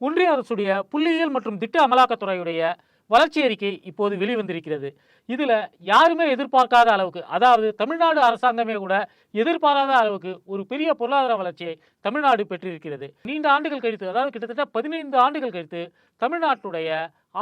ஒன்றிய அரசுடைய புள்ளியியல் மற்றும் திட்ட அமலாக்கத்துறையுடைய வளர்ச்சி அறிக்கை இப்போது வெளிவந்திருக்கிறது. இதில் யாருமே எதிர்பார்க்காத அளவுக்கு அதாவது தமிழ்நாடு அரசாங்கமே கூட எதிர்பாராத அளவுக்கு ஒரு பெரிய பொருளாதார வளர்ச்சியை தமிழ்நாடு பெற்றிருக்கிறது. நீண்ட ஆண்டுகள் கழித்து அதாவது கிட்டத்தட்ட பதினைந்து ஆண்டுகள் கழித்து தமிழ்நாட்டுடைய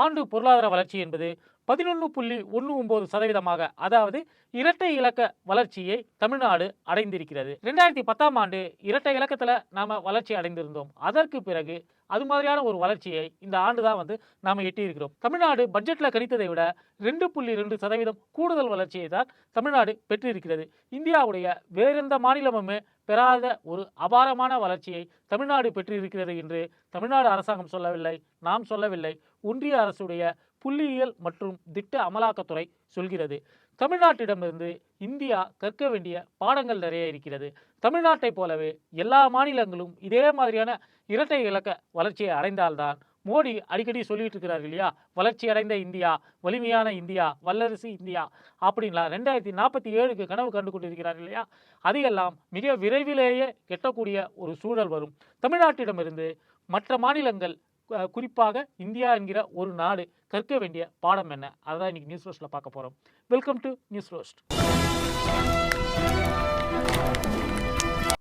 ஆண்டு பொருளாதார வளர்ச்சி என்பது பதினொன்று புள்ளி ஒன்று ஒன்பது சதவீதமாக அதாவது இரட்டை இலக்க வளர்ச்சியை தமிழ்நாடு அடைந்திருக்கிறது. ரெண்டாயிரத்தி பத்தாம் ஆண்டு இரட்டை இலக்கத்தில் நாம் வளர்ச்சி அடைந்திருந்தோம். அதற்கு பிறகு அது மாதிரியான ஒரு வளர்ச்சியை இந்த ஆண்டு தான் வந்து நாம் எட்டியிருக்கிறோம். தமிழ்நாடு பட்ஜெட்டில் கணித்ததை விட ரெண்டு புள்ளி ரெண்டு சதவீதம் கூடுதல் வளர்ச்சியை தான் தமிழ்நாடு பெற்றிருக்கிறது. இந்தியாவுடைய வேறெந்த மாநிலமுமே பெறாத ஒரு அபாரமான வளர்ச்சியை தமிழ்நாடு பெற்றிருக்கிறது என்று தமிழ்நாடு அரசாங்கம் சொல்லவில்லை நாம் சொல்லவில்லை. ஒன்றிய அரசுடைய புள்ளியியல் மற்றும் திட்ட அமலாக்கத்துறை சொல்கிறது. தமிழ்நாட்டிடமிருந்து இந்தியா கற்க வேண்டிய பாடங்கள் நிறைய இருக்கிறது. தமிழ்நாட்டைப் போலவே எல்லா மாநிலங்களும் இதே மாதிரியான இரட்டை இலக்க வளர்ச்சியை அடைந்தால்தான் மோடி அடிக்கடி சொல்லிட்டு இருக்கிறார் இல்லையா? வளர்ச்சி அடைந்த இந்தியா வலிமையான இந்தியா வல்லரசு இந்தியா அப்படின்லாம் ரெண்டாயிரத்தி நாற்பத்தி ஏழுக்கு கனவு கண்டு கொண்டிருக்கிறார் இல்லையா? அதையெல்லாம் மிக விரைவிலேயே எட்டக்கூடிய ஒரு சூழல் வரும். தமிழ்நாட்டிடமிருந்து மற்ற மாநிலங்கள் குறிப்பாக இந்தியா என்கிற ஒரு நாடு கற்க வேண்டிய பாடம் என்ன? அதான் இன்றைக்கி நியூஸ் ரோஸ்ட்டில் பார்க்க போகிறோம் வெல்கம் டு நியூஸ் ரோஸ்ட்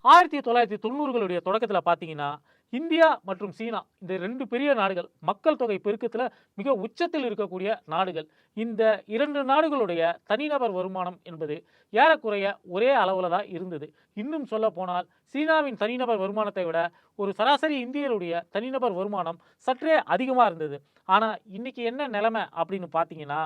ஆயிரத்தி தொள்ளாயிரத்தி தொண்ணூறுகளுடைய தொடக்கத்தில் பார்த்தீங்கன்னா இந்தியா மற்றும் சீனா இந்த ரெண்டு பெரிய நாடுகள் மக்கள் தொகை பெருக்கத்தில் மிக உச்சத்தில் இருக்கக்கூடிய நாடுகள். இந்த இரண்டு நாடுகளுடைய தனிநபர் வருமானம் என்பது ஏறக்குறைய ஒரே அளவில் தான் இருந்தது. இன்னும் சொல்ல போனால் சீனாவின் தனிநபர் வருமானத்தை விட ஒரு சராசரி இந்தியருடைய தனிநபர் வருமானம் சற்றே அதிகமாக இருந்தது. ஆனால் இன்னைக்கு என்ன நிலைமை அப்படின்னு பார்த்தீங்கன்னா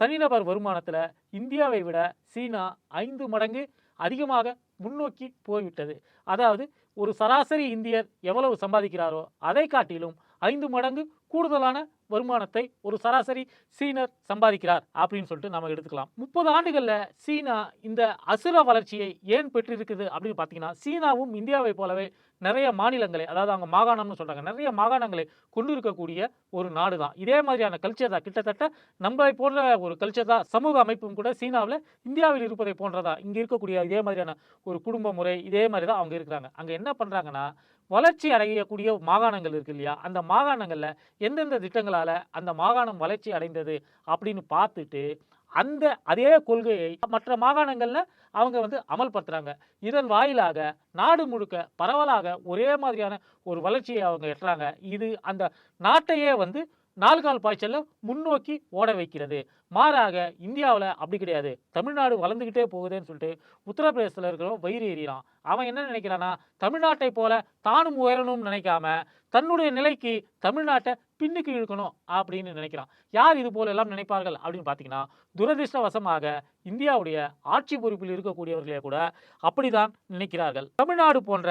தனிநபர் வருமானத்தில் இந்தியாவை விட சீனா ஐந்து மடங்கு அதிகமாக முன்னோக்கி போய்விட்டது. அதாவது ஒரு சராசரி இந்தியர் எவ்வளவு சம்பாதிக்கிறாரோ அதை காட்டிலும் ஐந்து மடங்கு கூடுதலான வருமானத்தை ஒரு சராசரி சீனர் சம்பாதிக்கிறார் அப்படின்னு சொல்லிட்டு நம்ம எடுத்துக்கலாம். முப்பது ஆண்டுகளில் சீனா இந்த அசுர வளர்ச்சியை ஏன் பெற்றிருக்குது அப்படின்னு பார்த்தீங்கன்னா சீனாவும் இந்தியாவை போலவே நிறைய மாநிலங்களை அதாவது அவங்க மாகாணம்னு சொல்கிறாங்க நிறைய மாகாணங்களை கொண்டு இருக்கக்கூடிய ஒரு நாடு தான் இதே மாதிரியான கல்ச்சர் தான். கிட்டத்தட்ட நம்மளை போன்ற ஒரு கல்ச்சர் தான். சமூக அமைப்பும் கூட சீனாவில் இந்தியாவில் இருப்பதை போன்றதா. இங்கே இருக்கக்கூடிய இதே மாதிரியான ஒரு குடும்ப முறை இதே மாதிரி தான் அவங்க இருக்கிறாங்க. அங்கே என்ன பண்ணுறாங்கன்னா வளர்ச்சி அடையக்கூடிய மாகாணங்கள் இருக்கு இல்லையா? அந்த மாகாணங்களில் எந்தெந்த திட்டங்களால் அந்த மாகாணம் வளர்ச்சி அடைந்தது அப்படின்னு பார்த்துட்டு அந்த அதே கொள்கையை மற்ற மாகாணங்களில் அவங்க வந்து அமல்படுத்துறாங்க. இதன் வாயிலாக நாடு முழுக்க பரவலாக ஒரே மாதிரியான ஒரு வளர்ச்சியை அவங்க எட்டுறாங்க. இது அந்த நாட்டையே வந்து நால்கால் பாய்ச்சலில் முன்னோக்கி ஓட வைக்கிறது. மாறாக இந்தியாவில் அப்படி கிடையாது. தமிழ்நாடு வளர்ந்துக்கிட்டே போகுதுன்னு சொல்லிட்டு உத்தரப்பிரதேசத்தில் இருக்கிறவன் வயிறு எறிகிறான் அவன் என்ன நினைக்கிறான்னா தமிழ்நாட்டை போல தானும் உயரணும்னு நினைக்காம தன்னுடைய நிலைக்கு தமிழ்நாட்டை பின்னுக்கு இழுக்கணும் அப்படின்னு நினைக்கிறான். யார் இது போல எல்லாம் நினைப்பார்கள் அப்படின்னு பார்த்தீங்கன்னா துரதிர்ஷ்டவசமாக இந்தியாவுடைய ஆட்சி பொறுப்பில் இருக்கக்கூடியவர்களே கூட அப்படிதான் நினைக்கிறார்கள். தமிழ்நாடு போன்ற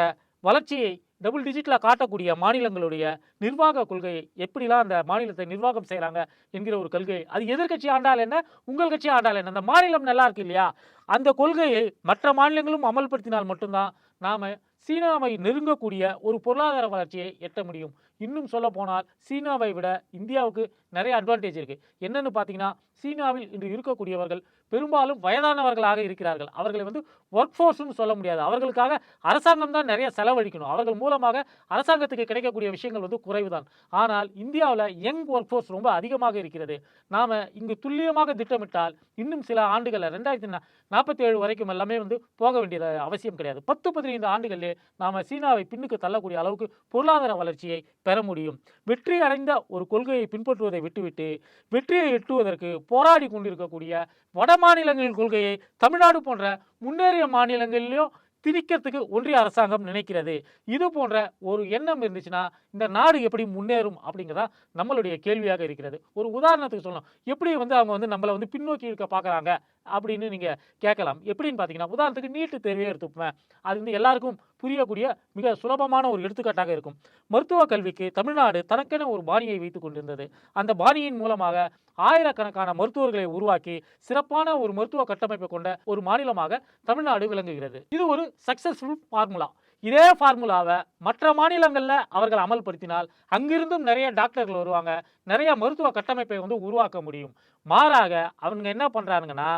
வளர்ச்சியை டபுள் டிஜிட்டில் காட்டக்கூடிய மாநிலங்களுடைய நிர்வாக கொள்கை எப்படிலாம் அந்த மாநிலத்தை நிர்வாகம் செய்கிறாங்க என்கிற ஒரு கொள்கை அது எதிர்க்கட்சி ஆண்டால் என்ன? உங்கள் கட்சி ஆண்டால் என்ன? அந்த மாநிலம் நல்லா இருக்கு இல்லையா? அந்த கொள்கையை மற்ற மாநிலங்களும் அமல்படுத்தினால் மட்டும்தான் நாம் சீனாவை நெருங்கக்கூடிய ஒரு பொருளாதார வளர்ச்சியை எட்ட முடியும். இன்னும் சொல்ல போனால் சீனாவை விட இந்தியாவுக்கு நிறைய அட்வான்டேஜ் இருக்குது என்னென்னு பார்த்தீங்கன்னா சீனாவில் இன்று இருக்கக்கூடியவர்கள் பெரும்பாலும் வயதானவர்களாக இருக்கிறார்கள். அவர்களை வந்து ஒர்க் ஃபோர்ஸ்னு சொல்ல முடியாது. அவர்களுக்காக அரசாங்கம் தான் நிறைய செலவழிக்கணும். அவர்கள் மூலமாக அரசாங்கத்துக்கு கிடைக்கக்கூடிய விஷயங்கள் வந்து குறைவுதான். ஆனால் இந்தியாவில் யங் ஒர்க் ஃபோர்ஸ் ரொம்ப அதிகமாக இருக்கிறது. நாம் இங்கு துல்லியமாக திட்டமிட்டால் இன்னும் சில ஆண்டுகளில் ரெண்டாயிரத்தி நாற்பத்தி ஏழு வரைக்கும் எல்லாமே வந்து போக வேண்டியது அவசியம் கிடையாது. பத்து பதினைந்து ஆண்டுகளிலே நாம் சீனாவை பின்னுக்கு தள்ளக்கூடிய அளவுக்கு பொருளாதார வளர்ச்சியை பெற முடியும். வெற்றி அடைந்த ஒரு கொள்கையை பின்பற்றுவதை விட்டுவிட்டு வெற்றியை எட்டுவதற்கு போராடி கொண்டிருக்கக்கூடிய வட மாநிலங்களின் கொள்கையை தமிழ்நாடு போன்ற முன்னேறிய மாநிலங்களிலும் திணிக்கிறதுக்கு ஒன்றிய அரசாங்கம் நினைக்கிறது. இது போன்ற ஒரு எண்ணம் இருந்துச்சுன்னா இந்த நாடு எப்படி முன்னேறும் அப்படிங்கிறதா நம்மளுடைய கேள்வியாக இருக்கிறது. ஒரு உதாரணத்துக்கு சொல்லணும். எப்படி வந்து அவங்க வந்து நம்மளை வந்து பின்னோக்கி இருக்க பார்க்குறாங்க? அப்படின்னு நீங்கள் கேட்கலாம். எப்படின்னு பார்த்தீங்கன்னா உதாரணத்துக்கு நீட்டு தேர்வே எடுத்துப்பேன் அது வந்து எல்லாருக்கும் புரியக்கூடிய மிக சுலபமான ஒரு எடுத்துக்காட்டாக இருக்கும். மருத்துவ கல்விக்கு தமிழ்நாடு தனக்கென ஒரு பாணியை வைத்துக் கொண்டிருந்தது. அந்த பாணியின் மூலமாக ஆயிரக்கணக்கான மருத்துவர்களை உருவாக்கி சிறப்பான ஒரு மருத்துவ கட்டமைப்பை கொண்ட ஒரு மாநிலமாக தமிழ்நாடு விளங்குகிறது. இது ஒரு சக்சஸ்ஃபுல் ஃபார்முலா இதே ஃபார்முலாவை மற்ற மாநிலங்களில் அவர்கள் அமல்படுத்தினால் அங்கிருந்தும் நிறைய டாக்டர்கள் வருவாங்க. நிறைய மருத்துவ கட்டமைப்பை வந்து உருவாக்க முடியும். மாறாக அவங்க என்ன பண்ணுறாங்கன்னா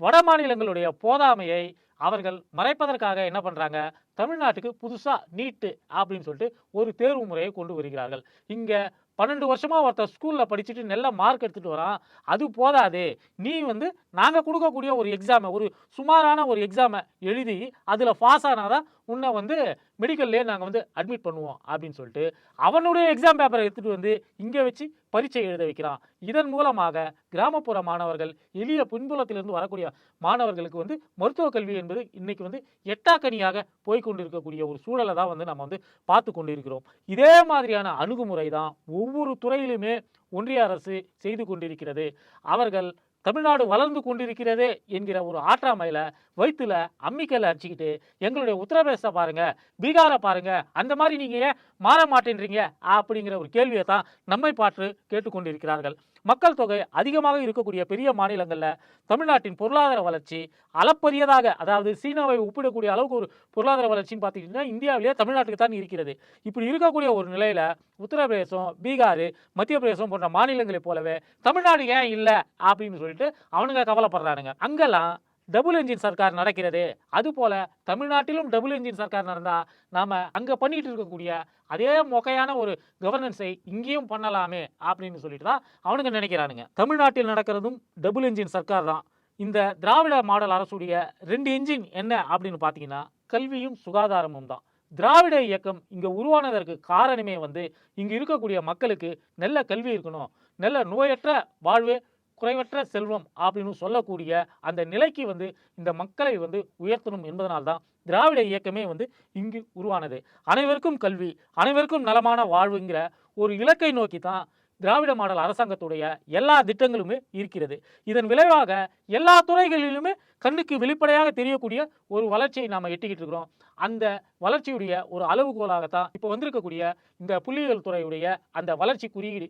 வட மாநிலங்களுடைய போதாமையை அவர்கள் மறைப்பதற்காக என்ன பண்ணுறாங்க தமிழ்நாட்டுக்கு புதுசாக நீட்டு அப்படின்னு சொல்லிட்டு ஒரு தேர்வு முறையை கொண்டு வருகிறார்கள். இங்கே பன்னெண்டு வருஷமாக ஒருத்தர் ஸ்கூலில் படிச்சுட்டு நல்ல மார்க் எடுத்துகிட்டு வரான். அது போதாது. நீ வந்து நாங்கள் கொடுக்கக்கூடிய ஒரு எக்ஸாமை ஒரு சுமாரான ஒரு எக்ஸாமை எழுதி அதில் பாஸ் ஆனாதான் உன்னை வந்து மெடிக்கல்லே நாங்கள் வந்து அட்மிட் பண்ணுவோம் அப்படின்னு சொல்லிட்டு அவனுடைய எக்ஸாம் பேப்பரை எடுத்துகிட்டு வந்து இங்கே வச்சு பரீட்சை எழுத வைக்கிறான். இதன் மூலமாக கிராமப்புற மாணவர்கள் எளிய பின்புலத்திலிருந்து வரக்கூடிய மாணவர்களுக்கு வந்து மருத்துவ கல்வி என்பது இன்னைக்கு வந்து எட்டாக்கனியாக போய்கொண்டிருக்கக்கூடிய ஒரு சூழலை தான் வந்து நம்ம வந்து பார்த்து கொண்டிருக்கிறோம். இதே மாதிரியான அணுகுமுறை தான் ஒவ்வொரு துறையிலுமே ஒன்றிய அரசு செய்து கொண்டிருக்கிறது. அவர்கள் தமிழ்நாடு வளர்ந்து கொண்டிருக்கிறதே என்கிற ஒரு ஆற்றாமையில் வயிற்றுல அம்மிக்கல்ல அடிச்சுக்கிட்டு எங்களுடைய உத்தரப்பிரதேசத்தை பாருங்க பீகாரை பாருங்க அந்த மாதிரி நீங்கள் ஏன் மாற மாட்டேன்றீங்க? அப்படிங்கிற ஒரு கேள்வியை தான் நம்மை பாற்று கேட்டுக்கொண்டிருக்கிறார்கள். மக்கள் தொகை அதிகமாக இருக்கக்கூடிய பெரிய மாநிலங்களில் தமிழ்நாட்டின் பொருளாதார வளர்ச்சி அளப்பரியதாக அதாவது சீனாவை ஒப்பிடக்கூடிய அளவுக்கு ஒரு பொருளாதார வளர்ச்சின்னு பார்த்துக்கிட்டிங்கன்னா இந்தியாவிலேயே தமிழ்நாட்டுக்கு தான் இருக்கிறது. இப்படி இருக்கக்கூடிய ஒரு நிலையில் உத்தரப்பிரதேசம் பீகார் மத்திய பிரதேசம் போன்ற மாநிலங்களைப் போலவே தமிழ்நாடு ஏன் இல்லை? அப்படின்னு சொல்லிட்டு அவனுங்க கவலைப்படுறானுங்க. அங்கெல்லாம் டபுள் என்ஜின் சர்க்கார் நடக்கிறது. அதுபோல தமிழ்நாட்டிலும் டபுள் என்ஜின் சர்க்கார் நடந்தால் நாம் அங்கே பண்ணிட்டு இருக்கக்கூடிய அதே மொக்கையான ஒரு கவர்னன்ஸை இங்கேயும் பண்ணலாமே அப்படின்னு சொல்லிட்டு தான் அவனுங்க நினைக்கிறானுங்க. தமிழ்நாட்டில் நடக்கிறதும் டபுள் என்ஜின் சர்க்கார் தான். இந்த திராவிட மாடல் அரசுடைய ரெண்டு என்ஜின் என்ன அப்படின்னு பார்த்தீங்கன்னா கல்வியும் சுகாதாரமும் தான். திராவிட இயக்கம் இங்கே உருவானதற்கு காரணமே வந்து இங்கே இருக்கக்கூடிய மக்களுக்கு நல்ல கல்வி இருக்கணும். நல்ல நோயற்ற வாழ்வே குறைவற்ற செல்வம் அப்படின்னு சொல்லக்கூடிய அந்த நிலைக்கு வந்து இந்த மக்களை வந்து உயர்த்தணும் என்பதனால்தான் திராவிட இயக்கமே வந்து இங்கு உருவானது. அனைவருக்கும் கல்வி அனைவருக்கும் நலமான வாழ்வுங்கிற ஒரு இலக்கை நோக்கி தான் திராவிட மாடல் அரசாங்கத்துடைய எல்லா திட்டங்களுமே இருக்கிறது. இதன் விளைவாக எல்லா துறைகளிலுமே கண்ணுக்கு வெளிப்படையாக தெரியக்கூடிய ஒரு வளர்ச்சியை நாம் எட்டிக்கிட்டு இருக்கிறோம். அந்த வளர்ச்சியுடைய ஒரு அளவுகோலாகத்தான் இப்போ வந்திருக்கக்கூடிய இந்த புள்ளியியல் துறையுடைய அந்த வளர்ச்சி குறியீடு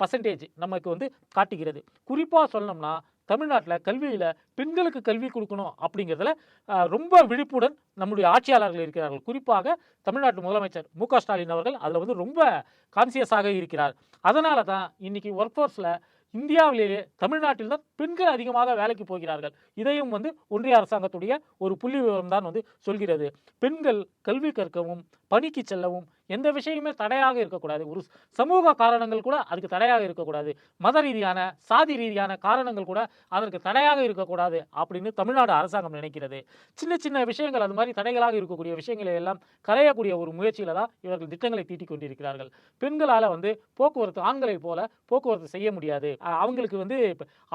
பர்சன்டேஜ் நமக்கு வந்து காட்டுகிறது. குறிப்பாக சொல்லணும்னா தமிழ்நாட்டில் கல்வியில் பெண்களுக்கு கல்வி கொடுக்கணும் அப்படிங்கிறதுல ரொம்ப விழிப்புடன் நம்முடைய ஆட்சியாளர்கள் இருக்கிறார்கள். குறிப்பாக தமிழ்நாட்டு முதலமைச்சர் மு ஸ்டாலின் அவர்கள் அதில் வந்து ரொம்ப கான்சியஸாக இருக்கிறார். அதனால தான் இன்னைக்கு ஒர்க் ஃபோர்ஸில் இந்தியாவிலேயே தமிழ்நாட்டில் தான் பெண்கள் அதிகமாக வேலைக்கு போகிறார்கள். இதையும் வந்து ஒன்றிய அரசாங்கத்துடைய ஒரு புள்ளி விவரம் தான் வந்து சொல்கிறது. பெண்கள் கல்வி கற்கவும் பணிக்கு செல்லவும் எந்த விஷயமே தடையாக இருக்கக்கூடாது. ஒரு சமூக காரணங்கள் கூட அதுக்கு தடையாக இருக்கக்கூடாது. மத ரீதியான சாதி ரீதியான காரணங்கள் கூட அதற்கு தடையாக இருக்கக்கூடாது அப்படின்னு தமிழ்நாடு அரசாங்கம் நினைக்கிறது. சின்ன சின்ன விஷயங்கள் அது மாதிரி தடைகளாக இருக்கக்கூடிய விஷயங்களை எல்லாம் களையக்கூடிய ஒரு முயற்சியில தான் இவர்கள் திட்டங்களை தீட்டிக் கொண்டிருக்கிறார்கள். பெண்களால் வந்து போக்குவரத்து ஆண்களை போல போக்குவரத்து செய்ய முடியாது. அவங்களுக்கு வந்து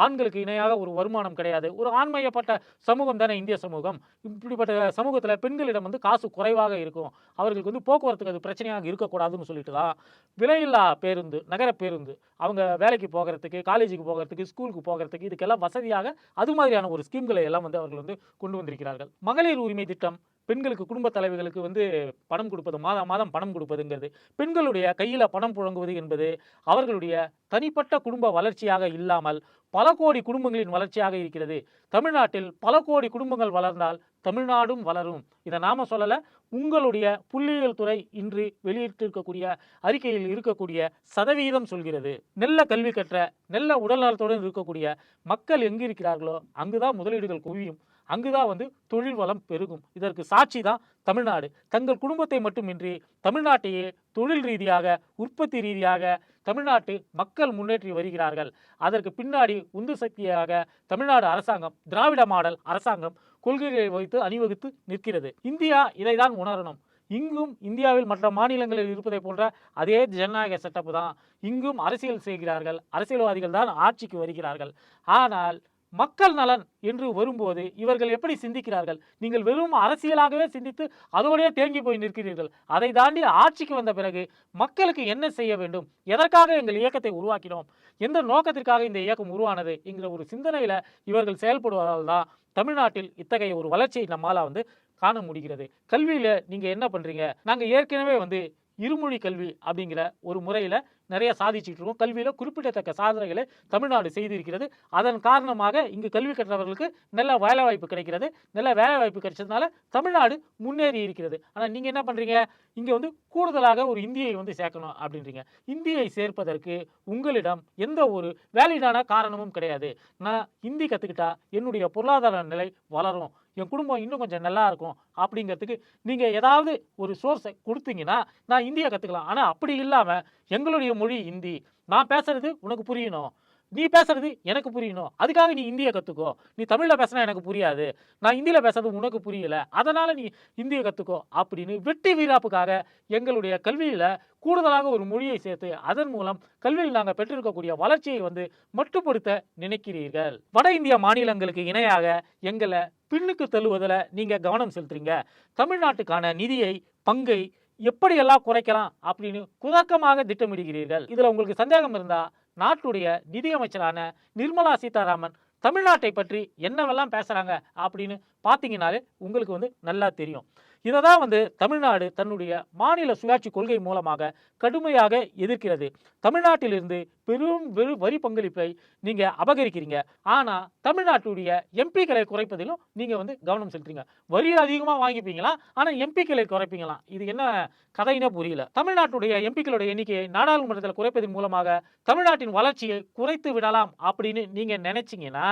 ஆண்களுக்கு இணையாக ஒரு வருமானம் கிடையாது. ஒரு ஆண்மையப்பட்ட சமூகம் தானே இந்திய சமூகம். இப்படிப்பட்ட சமூகத்தில் பெண்களிடம் வந்து காசு குறைவாக இருக்கும். அவர்கள் அவர்களுக்கு வந்து போக்குவரத்துக்கு அது பிரச்சனையாக இருக்கக்கூடாதுன்னு சொல்லிட்டு தான் விலையில்லா பேருந்து நகர பேருந்து அவங்க வேலைக்கு போகிறதுக்கு காலேஜுக்கு போகிறதுக்கு ஸ்கூலுக்கு போகிறதுக்கு இதுக்கெல்லாம் வசதியாக அது மாதிரியான ஒரு ஸ்கீம்களை எல்லாம் வந்து அவர்கள் வந்து கொண்டு வந்திருக்கிறார்கள். மகளிர் உரிமை திட்டம் பெண்களுக்கு குடும்ப தலைவர்களுக்கு வந்து பணம் கொடுப்பது மாதம் மாதம் பணம் கொடுப்பதுங்கிறது பெண்களுடைய கையில் பணம் புழங்குவது என்பது அவர்களுடைய தனிப்பட்ட குடும்ப வளர்ச்சியாக இல்லாமல் பல கோடி குடும்பங்களின் வளர்ச்சியாக இருக்கிறது. தமிழ்நாட்டில் பல கோடி குடும்பங்கள் வளர்ந்தால் தமிழ்நாடும் வளரும். இதை நாம சொல்லலை உங்களுடைய புள்ளியியல் துறை இன்று வெளியிட்டிருக்கக்கூடிய அறிக்கையில் இருக்கக்கூடிய சதவீதம் சொல்கிறது. நல்ல கல்வி கற்ற நல்ல உடல்நலத்துடன் இருக்கக்கூடிய மக்கள் எங்கு இருக்கிறார்களோ அங்குதான் முதலீடுகள் குவியும். அங்குதான் வந்து தொழில் வளம் பெருகும். இதற்கு சாட்சி தான் தமிழ்நாடு. தங்கள் குடும்பத்தை மட்டுமின்றி தமிழ்நாட்டையே தொழில் ரீதியாக உற்பத்தி ரீதியாக தமிழ்நாட்டு மக்கள் முன்னேற்றி வருகிறார்கள். அதற்கு பின்னாடி உந்து சக்தியாக தமிழ்நாடு அரசாங்கம் திராவிட மாடல் அரசாங்கம் கொள்கைகளை வைத்து அணிவகுத்து நிற்கிறது. இந்தியா இதைதான் உணரணும். இங்கும் இந்தியாவில் மற்ற மாநிலங்களில் இருப்பதை போன்ற அதே ஜனநாயக செட்டப் தான் இங்கும் அரசியல் செய்கிறார்கள். அரசியல்வாதிகள் தான் ஆட்சிக்கு வருகிறார்கள். ஆனால் மக்கள் நலன் என்று வரும்போது இவர்கள் எப்படி சிந்திக்கிறார்கள்? நீங்கள் வெறும் அரசியலாகவே சிந்தித்து அதோடையே தேங்கி போய் நிற்கிறீர்கள். அதை தாண்டி ஆட்சிக்கு வந்த பிறகு மக்களுக்கு என்ன செய்ய வேண்டும்? எதற்காக எங்கள் இயக்கத்தை உருவாக்கினோம்? எந்த நோக்கத்திற்காக இந்த இயக்கம் உருவானது? என்கிற ஒரு சிந்தனையில் இவர்கள் செயல்படுவதால் தான் தமிழ்நாட்டில் இத்தகைய ஒரு வளர்ச்சியை நம்மால் வந்து காண முடிகிறது. கல்வியில் நீங்கள் என்ன பண்ணுறீங்க நாங்கள் ஏற்கனவே வந்து இருமொழி கல்வி அப்படிங்கிற ஒரு முறையில் நிறைய சாதிச்சுட்டு இருக்கோம். கல்வியில் குறிப்பிடத்தக்க சாதனைகளை தமிழ்நாடு செய்திருக்கிறது. அதன் காரணமாக இங்கு கல்வி கற்றவர்களுக்கு நல்ல வேலைவாய்ப்பு கிடைக்கிறது. நல்ல வேலைவாய்ப்பு கிடைச்சதுனால தமிழ்நாடு முன்னேறி இருக்கிறது. ஆனால் நீங்கள் என்ன பண்ணுறீங்க இங்கே வந்து கூடுதலாக ஒரு இந்தியை வந்து சேர்க்கணும் அப்படின்றீங்க. இந்தியை சேர்ப்பதற்கு உங்களிடம் எந்த ஒரு வேலிடான காரணமும் கிடையாது. நான் ஹிந்தி கற்றுக்கிட்டா என்னுடைய பொருளாதார நிலை வளரும். என் குடும்பம் இன்னும் கொஞ்சம் நல்லா இருக்கும் அப்படிங்கிறதுக்கு நீங்கள் ஏதாவது ஒரு சோர்ஸை கொடுத்தீங்கன்னா நான் இந்தியை கற்றுக்கலாம் ஆனால் அப்படி இல்லாமல் எங்களுடைய மொழி இந்தி. நான் பேசுறது உனக்கு புரியணும். நீ பேசுறது எனக்கு புரியணும். அதுக்காக நீ இந்தியை கற்றுக்கோ நீ தமிழில் பேசினா எனக்கு புரியாது. நான் இந்தியில் பேசுறது உனக்கு புரியல. அதனால் நீ இந்தியை கற்றுக்கோ அப்படின்னு வெட்டி வீராப்புக்காக எங்களுடைய கல்வியில் கூடுதலாக ஒரு மொழியை சேர்த்து அதன் மூலம் கல்வியில் நாங்கள் பெற்றிருக்கக்கூடிய வளர்ச்சியை வந்து மட்டுப்படுத்த நினைக்கிறீர்கள். வட இந்திய மாநிலங்களுக்கு இணையாக எங்களை பின்னுக்கு தள்ளுவதில் நீங்கள் கவனம் செலுத்துறீங்க. தமிழ்நாட்டுக்கான நிதியை பங்கை எப்படியெல்லாம் குறைக்கலாம் அப்படின்னு குதக்கமாக திட்டமிடுகிறீர்கள்? இதில் உங்களுக்கு சந்தேகம் இருந்தால் நாட்டுடைய நிதியமைச்சரான நிர்மலா சீதாராமன் தமிழ்நாட்டை பற்றி என்னவெல்லாம் பேசுகிறாங்க அப்படின்னு பார்த்தீங்கனாலே உங்களுக்கு வந்து நல்லா தெரியும். இதை தான் வந்து தமிழ்நாடு தன்னுடைய மாநில சுயாட்சி கொள்கை மூலமாக கடுமையாக எதிர்க்கிறது. தமிழ்நாட்டிலிருந்து பெரும் வெறு வரி பங்களிப்பை நீங்கள் அபகரிக்கிறீங்க. ஆனால் தமிழ்நாட்டுடைய எம்பிக்களை குறைப்பதிலும் நீங்கள் வந்து கவனம் செலுத்துறீங்க. வரி அதிகமாக வாங்கிப்பீங்களா? ஆனால் எம்பிக்களை குறைப்பீங்களா? இது என்ன கதைனே புரியல. தமிழ்நாட்டுடைய எம்பிக்களுடைய எண்ணிக்கையை நாடாளுமன்றத்தில் குறைப்பதன் மூலமாக தமிழ்நாட்டின் வளர்ச்சியை குறைத்து விடலாம் அப்படின்னு நீங்கள் நினைச்சிங்கன்னா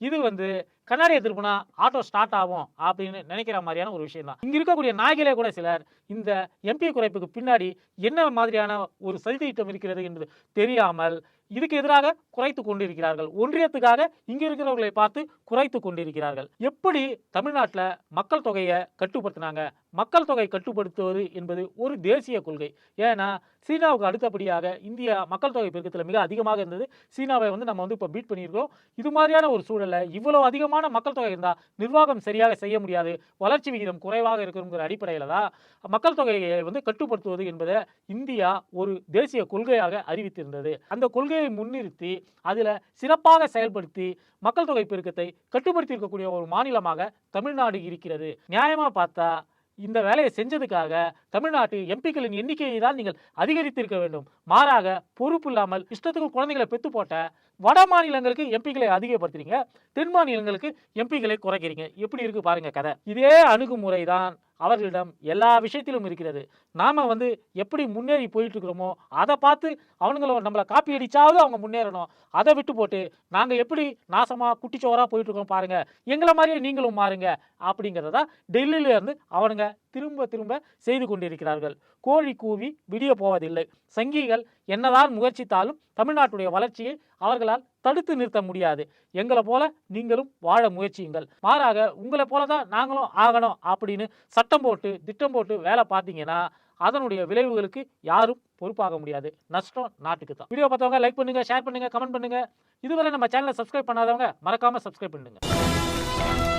இது வந்து கண்ணாடியை திருப்பினா ஆட்டோ ஸ்டார்ட் ஆகும் அப்படின்னு நினைக்கிற மாதிரியான ஒரு விஷயம் தான் இங்கே இருக்கக்கூடிய நாய்களே கூட சிலர் இந்த எம்பி குறைப்புக்கு பின்னாடி என்ன மாதிரியான ஒரு சதித்திட்டம் இருக்கிறது என்பது தெரியாமல் இதுக்கு எதிராக குறைத்து கொண்டிருக்கிறார்கள். ஒன்றியத்துக்காக இங்கே இருக்கிறவர்களை பார்த்து குறைத்து கொண்டிருக்கிறார்கள். எப்படி தமிழ்நாட்டில் மக்கள் தொகையை கட்டுப்படுத்தினாங்க? மக்கள் தொகை கட்டுப்படுத்துவது என்பது ஒரு தேசிய கொள்கை. ஏன்னா சீனாவுக்கு அடுத்தபடியாக இந்தியா மக்கள் தொகை பெருக்கத்தில் மிக அதிகமாக இருந்தது. சீனாவை வந்து நம்ம வந்து இப்போ பீட் பண்ணியிருக்கோம் இது மாதிரியான ஒரு சூழலில் இவ்வளோ அதிகமான மக்கள் தொகை இருந்தால் நிர்வாகம் சரியாக செய்ய முடியாது. வளர்ச்சி விகிதம் குறைவாக இருக்குங்கிற அடிப்படையில் தான் மக்கள் தொகையை வந்து கட்டுப்படுத்துவது என்பதை இந்தியா ஒரு தேசிய கொள்கையாக அறிவித்திருந்தது. அந்த கொள்கையை முன்னிறுத்தி அதில் சிறப்பாக செயல்படுத்தி மக்கள் தொகை பெருக்கத்தை கட்டுப்படுத்தி இருக்கக்கூடிய ஒரு மாநிலமாக தமிழ்நாடு இருக்கிறது. நியாயமாக பார்த்தா இந்த வேலையை செஞ்சதுக்காக தமிழ்நாட்டு எம்பிக்களின் எண்ணிக்கையை தான் நீங்கள் அதிகரித்திருக்க வேண்டும். மாறாக பொறுப்பு இல்லாமல் இஷ்டத்துக்கு குழந்தைகளை பெத்து போட்ட வட மாநிலங்களுக்கு எம்பிக்களை அதிகப்படுத்துறீங்க தென் மாநிலங்களுக்கு எம்பிக்களை குறைக்கிறீங்க. எப்படி இருக்கு பாருங்க கதை. இதே அணுகுமுறை தான் அவர்களிடம் எல்லா விஷயத்திலும் இருக்கிறது. நாம் வந்து எப்படி முன்னேறி போயிட்டு இருக்கிறோமோ அதை பார்த்து அவனுங்கள நம்மளை காப்பி அடித்தாவது அவங்க முன்னேறணும். அதை விட்டு போட்டு நாங்கள் எப்படி நாசமாக குட்டிச்சோராக போயிட்டு இருக்கோம் பாருங்க. எங்களை மாதிரியே நீங்களும் மாறுங்க. அப்படிங்கிறத டெல்லியிலேருந்து அவனுங்க திரும்ப திரும்ப செய்து கொண்டிருக்கிறார்கள். கோழி கூவி விடிய போவதில்லை. சங்கிகள் என்னதான் முயற்சித்தாலும் தமிழ்நாட்டுடைய வளர்ச்சியை அவர்களால் தடுத்து நிறுத்த முடியாது. எங்களை போல நீங்களும் வாழ முயற்சியுங்கள். மாறாக உங்களை போல தான் நாங்களும் ஆகணும் அப்படின்னு சட்டம் போட்டு திட்டம் போட்டு வேலை பார்த்தீங்கன்னா அதனுடைய விளைவுகளுக்கு யாரும் பொறுப்பாக முடியாது. நஷ்டம் நாட்டுக்கு தான் வீடியோ பார்த்தவங்க லைக் பண்ணுங்க ஷேர் பண்ணுங்க கமெண்ட் பண்ணுங்க. இதுவரை நம்ம சேனலை சப்ஸ்கிரைப் பண்ணாதவங்க மறக்காம சப்ஸ்கிரைப் பண்ணுங்க